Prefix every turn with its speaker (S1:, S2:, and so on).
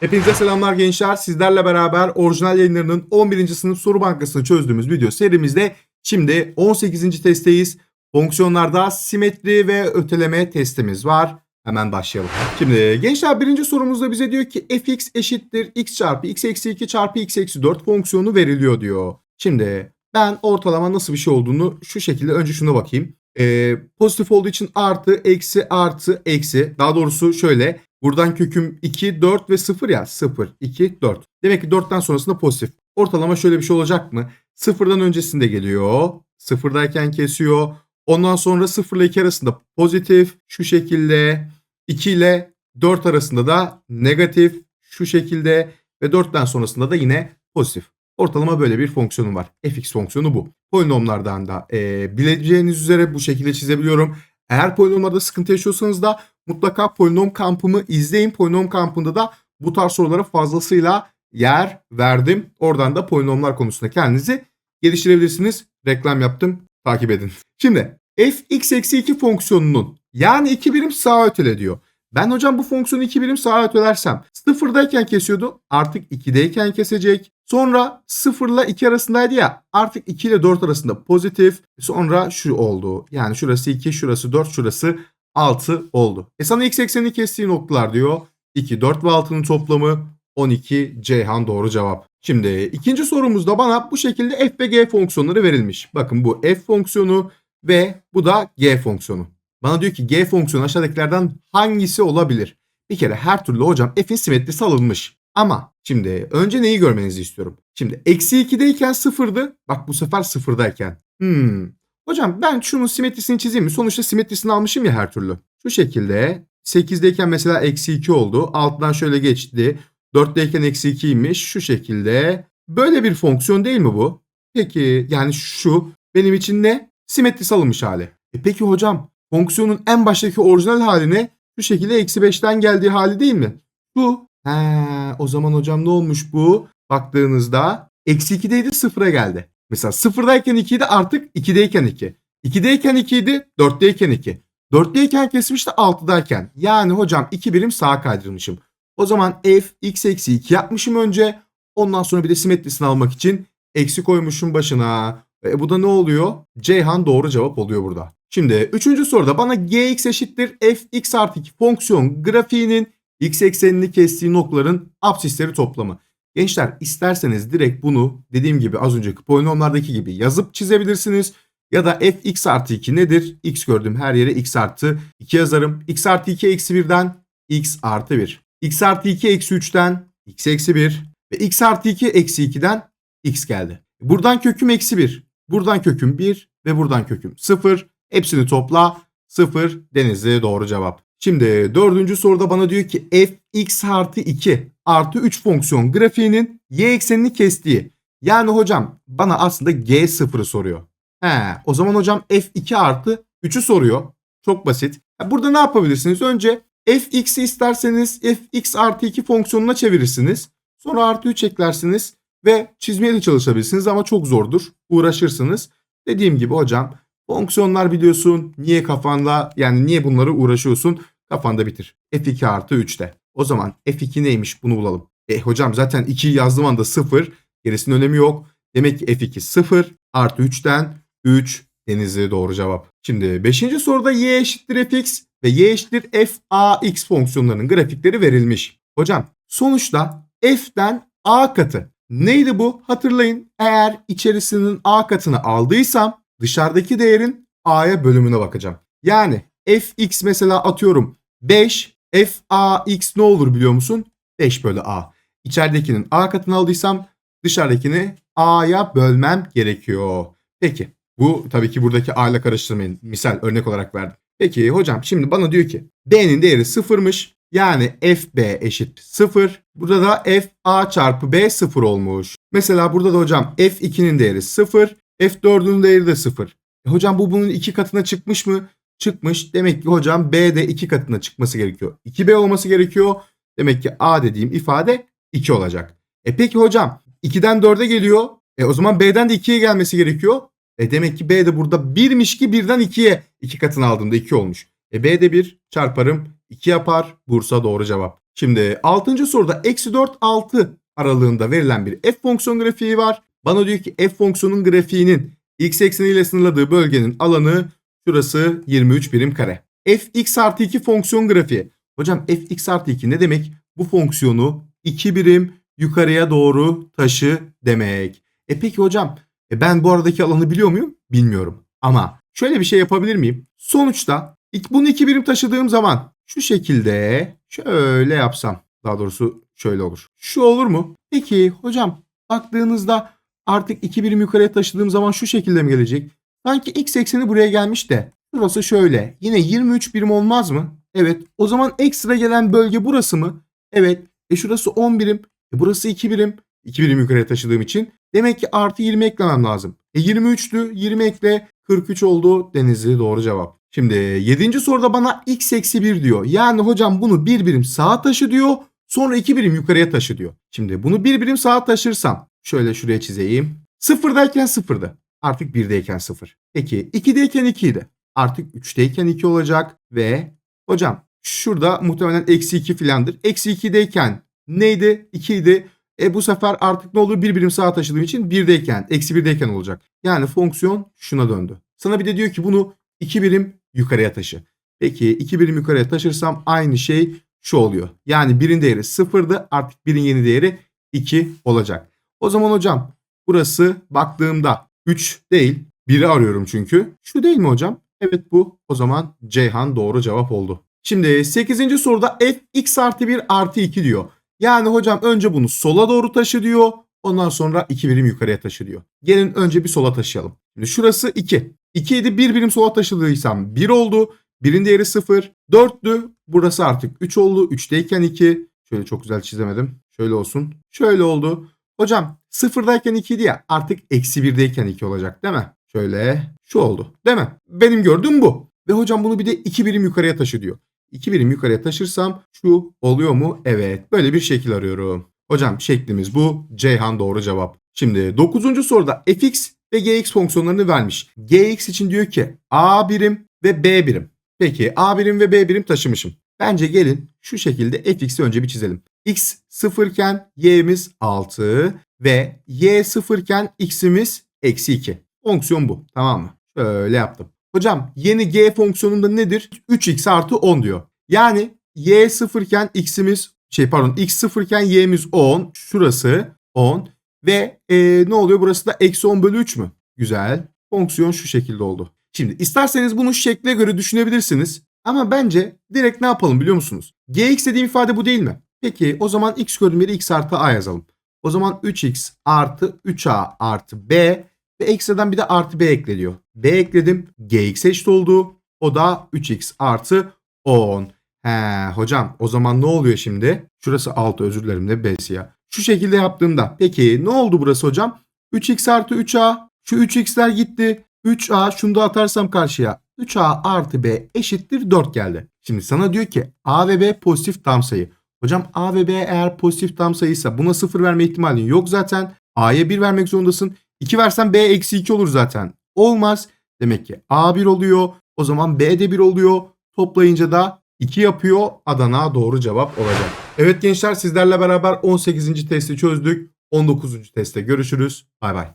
S1: Hepinize selamlar gençler. Sizlerle beraber orijinal yayınlarının 11. sınıf soru bankasını çözdüğümüz video serimizde şimdi 18. testteyiz. Fonksiyonlarda simetri ve öteleme testimiz var. Hemen başlayalım. Şimdi gençler birinci sorumuzda bize diyor ki fx eşittir x çarpı x eksi 2 çarpı x eksi 4 fonksiyonu veriliyor diyor. Şimdi ben ortalama nasıl bir şey olduğunu şu şekilde önce şuna bakayım. Ee, pozitif olduğu için artı, eksi, artı, eksi. Daha doğrusu şöyle. Buradan köküm 2, 4 ve 0 ya. 0, 2, 4. Demek ki 4'ten sonrasında pozitif. Ortalama şöyle bir şey olacak mı? Sıfırdan öncesinde geliyor. Sıfırdayken kesiyor. Ondan sonra 0 ile 2 arasında pozitif. Şu şekilde. 2 ile 4 arasında da negatif. Şu şekilde. Ve 4'ten sonrasında da yine pozitif. Ortalama böyle bir fonksiyonu var. fx fonksiyonu bu. Polinomlardan da e, bileceğiniz üzere bu şekilde çizebiliyorum. Eğer polinomlarda sıkıntı yaşıyorsanız da mutlaka polinom kampımı izleyin. Polinom kampında da bu tarz sorulara fazlasıyla yer verdim. Oradan da polinomlar konusunda kendinizi geliştirebilirsiniz. Reklam yaptım. Takip edin. Şimdi fx eksi 2 fonksiyonunun yani 2 birim sağa ötele diyor. Ben hocam bu fonksiyonu 2 birim sağa ötelersem sıfırdayken kesiyordu. Artık 2'deyken kesecek. Sonra 0 ile 2 arasındaydı ya. Artık 2 ile 4 arasında pozitif. Sonra şu oldu. Yani şurası 2, şurası 4, şurası 6 oldu. E sana x eksenini kestiği noktalar diyor. 2, 4 ve 6'nın toplamı 12 Ceyhan doğru cevap. Şimdi ikinci sorumuzda bana bu şekilde f ve g fonksiyonları verilmiş. Bakın bu f fonksiyonu ve bu da g fonksiyonu. Bana diyor ki g fonksiyonu aşağıdakilerden hangisi olabilir? Bir kere her türlü hocam f'in simetrisi alınmış. Ama şimdi önce neyi görmenizi istiyorum. Şimdi eksi 2'deyken sıfırdı. Bak bu sefer sıfırdayken. Hmm. Hocam ben şunun simetrisini çizeyim mi? Sonuçta simetrisini almışım ya her türlü. Şu şekilde 8'deyken mesela eksi 2 oldu. Alttan şöyle geçti. 4'teyken eksi 2'ymiş. Şu şekilde. Böyle bir fonksiyon değil mi bu? Peki yani şu benim için ne? Simetrisi alınmış hali. E peki hocam fonksiyonun en baştaki orijinal haline şu şekilde eksi 5'ten geldiği hali değil mi? Bu. He, o zaman hocam ne olmuş bu? Baktığınızda eksi 2'deydi sıfıra geldi. Mesela sıfırdayken 2 idi artık 2'deyken 2. 2'deyken 2 idi 4'teyken 2. 4'teyken kesmişti 6'dayken. Yani hocam 2 birim sağa kaydırmışım. O zaman f x eksi 2 yapmışım önce. Ondan sonra bir de simetrisini almak için eksi koymuşum başına. E, bu da ne oluyor? Ceyhan doğru cevap oluyor burada. Şimdi üçüncü soruda bana gx eşittir f x artı 2 fonksiyon grafiğinin x eksenini kestiği noktaların absisleri toplamı. Gençler isterseniz direkt bunu dediğim gibi az önceki polinomlardaki gibi yazıp çizebilirsiniz. Ya da fx artı 2 nedir? x gördüm her yere x artı 2 yazarım. x artı 2 eksi 1'den x artı 1. x artı 2 eksi 3'ten x eksi 1. Ve x artı 2 eksi 2'den x geldi. Buradan köküm eksi 1. Buradan köküm 1 ve buradan köküm 0. Hepsini topla 0 denizli doğru cevap. Şimdi dördüncü soruda bana diyor ki fx artı 2 artı 3 fonksiyon grafiğinin y eksenini kestiği. Yani hocam bana aslında g0'ı soruyor. He, o zaman hocam f2 artı 3'ü soruyor. Çok basit. Burada ne yapabilirsiniz? Önce fx'i isterseniz fx artı 2 fonksiyonuna çevirirsiniz. Sonra artı 3 eklersiniz ve çizmeye de çalışabilirsiniz ama çok zordur. Uğraşırsınız. Dediğim gibi hocam fonksiyonlar biliyorsun. Niye kafanda yani niye bunları uğraşıyorsun? Kafanda bitir. f2 artı 3'te. O zaman f2 neymiş bunu bulalım. E hocam zaten 2'yi yazdığım anda 0. Gerisinin önemi yok. Demek ki f2 0 artı 3'ten 3 denizli doğru cevap. Şimdi 5. soruda y eşittir fx ve y eşittir fax fonksiyonlarının grafikleri verilmiş. Hocam sonuçta f'den a katı. Neydi bu? Hatırlayın. Eğer içerisinin a katını aldıysam dışarıdaki değerin a'ya bölümüne bakacağım. Yani fx mesela atıyorum 5 fax ne olur biliyor musun? 5 bölü a. İçeridekinin a katını aldıysam dışarıdakini a'ya bölmem gerekiyor. Peki bu tabii ki buradaki a ile karıştırmayın. Misal örnek olarak verdim. Peki hocam şimdi bana diyor ki b'nin değeri sıfırmış. Yani fb eşit 0. Burada da fa çarpı b 0 olmuş. Mesela burada da hocam f2'nin değeri 0. f4'ün değeri de 0. E hocam bu bunun iki katına çıkmış mı? Çıkmış. Demek ki hocam b de iki katına çıkması gerekiyor. 2b olması gerekiyor. Demek ki a dediğim ifade 2 olacak. E peki hocam 2'den 4'e geliyor. E o zaman b'den de 2'ye gelmesi gerekiyor. E demek ki b de burada 1'miş ki 1'den 2'ye 2 katını aldığımda 2 olmuş. E b de 1 çarparım 2 yapar. Bursa doğru cevap. Şimdi 6. soruda eksi 4 6 aralığında verilen bir f fonksiyon grafiği var. Bana diyor ki f fonksiyonun grafiğinin x ekseniyle sınırladığı bölgenin alanı şurası 23 birim kare. fx artı 2 fonksiyon grafiği. Hocam fx artı 2 ne demek? Bu fonksiyonu 2 birim yukarıya doğru taşı demek. E peki hocam e ben bu aradaki alanı biliyor muyum? Bilmiyorum. Ama şöyle bir şey yapabilir miyim? Sonuçta bunu 2 birim taşıdığım zaman şu şekilde şöyle yapsam daha doğrusu şöyle olur. Şu olur mu? Peki hocam baktığınızda artık 2 birim yukarıya taşıdığım zaman şu şekilde mi gelecek? Sanki x ekseni buraya gelmiş de burası şöyle. Yine 23 birim olmaz mı? Evet. O zaman ekstra gelen bölge burası mı? Evet. E şurası 10 birim. E burası 2 birim. 2 birim yukarıya taşıdığım için. Demek ki artı 20 eklemem lazım. E 23'tü. 20 ekle 43 oldu. Denizli doğru cevap. Şimdi 7. soruda bana x eksi 1 diyor. Yani hocam bunu bir birim sağa taşı diyor. Sonra 2 birim yukarıya taşı diyor. Şimdi bunu bir birim sağa taşırsam şöyle şuraya çizeyim. Sıfırdayken sıfırdı. Artık 1'deyken 0. Peki 2'deyken 2 idi. Artık 3'teyken 2 olacak ve hocam şurada muhtemelen eksi 2 filandır. Eksi 2'deyken neydi? 2 idi. E bu sefer artık ne olur? Bir birim sağa taşıdığım için 1'deyken, eksi 1'deyken olacak. Yani fonksiyon şuna döndü. Sana bir de diyor ki bunu 2 birim yukarıya taşı. Peki 2 birim yukarıya taşırsam aynı şey şu oluyor. Yani birin değeri 0'dı artık birin yeni değeri 2 olacak. O zaman hocam burası baktığımda 3 değil 1'i arıyorum çünkü. Şu değil mi hocam? Evet bu. O zaman Ceyhan doğru cevap oldu. Şimdi 8. soruda f x artı 1 artı 2 diyor. Yani hocam önce bunu sola doğru taşı diyor. Ondan sonra 2 birim yukarıya taşı diyor. Gelin önce bir sola taşıyalım. Şimdi şurası 2. 2 idi 1 birim sola taşıdıysam 1 oldu. 1'in değeri 0. 4'tü. Burası artık 3 oldu. 3'teyken 2. Şöyle çok güzel çizemedim. Şöyle olsun. Şöyle oldu. Hocam sıfırdayken 2 idi artık eksi 1'deyken 2 olacak değil mi? Şöyle şu oldu değil mi? Benim gördüğüm bu. Ve hocam bunu bir de 2 birim yukarıya taşı diyor. 2 birim yukarıya taşırsam şu oluyor mu? Evet. Böyle bir şekil arıyorum. Hocam şeklimiz bu. Ceyhan doğru cevap. Şimdi 9. soruda fx ve gx fonksiyonlarını vermiş. gx için diyor ki a birim ve b birim. Peki a birim ve b birim taşımışım. Bence gelin şu şekilde fx'i önce bir çizelim. x 0 iken y'miz 6 ve y 0 iken x'imiz eksi 2. Fonksiyon bu tamam mı? Şöyle yaptım. Hocam yeni g fonksiyonunda nedir? 3x artı 10 diyor. Yani y 0 iken x'imiz şey pardon x 0 iken y'miz 10. Şurası 10. Ve e, ne oluyor? Burası da eksi 10 bölü 3 mü? Güzel. Fonksiyon şu şekilde oldu. Şimdi isterseniz bunu şu şekle göre düşünebilirsiniz. Ama bence direkt ne yapalım biliyor musunuz? gx dediğim ifade bu değil mi? Peki o zaman x gördüğüm yere x artı a yazalım. O zaman 3x artı 3a artı b ve ekstradan bir de artı b ekleniyor. B ekledim. gx eşit oldu. O da 3x artı 10. He hocam o zaman ne oluyor şimdi? Şurası 6 özür dilerim de b siyah. Şu şekilde yaptığımda peki ne oldu burası hocam? 3x artı 3a şu 3x'ler gitti. 3a şunu da atarsam karşıya. 3a artı b eşittir 4 geldi. Şimdi sana diyor ki a ve b pozitif tam sayı. Hocam a ve b eğer pozitif tam sayıysa buna 0 verme ihtimalin yok zaten. a'ya 1 vermek zorundasın. 2 versen b eksi 2 olur zaten. Olmaz. Demek ki a 1 oluyor. O zaman b de 1 oluyor. Toplayınca da 2 yapıyor. Adana doğru cevap olacak. Evet gençler sizlerle beraber 18. testi çözdük. 19. testte görüşürüz. Bay bay.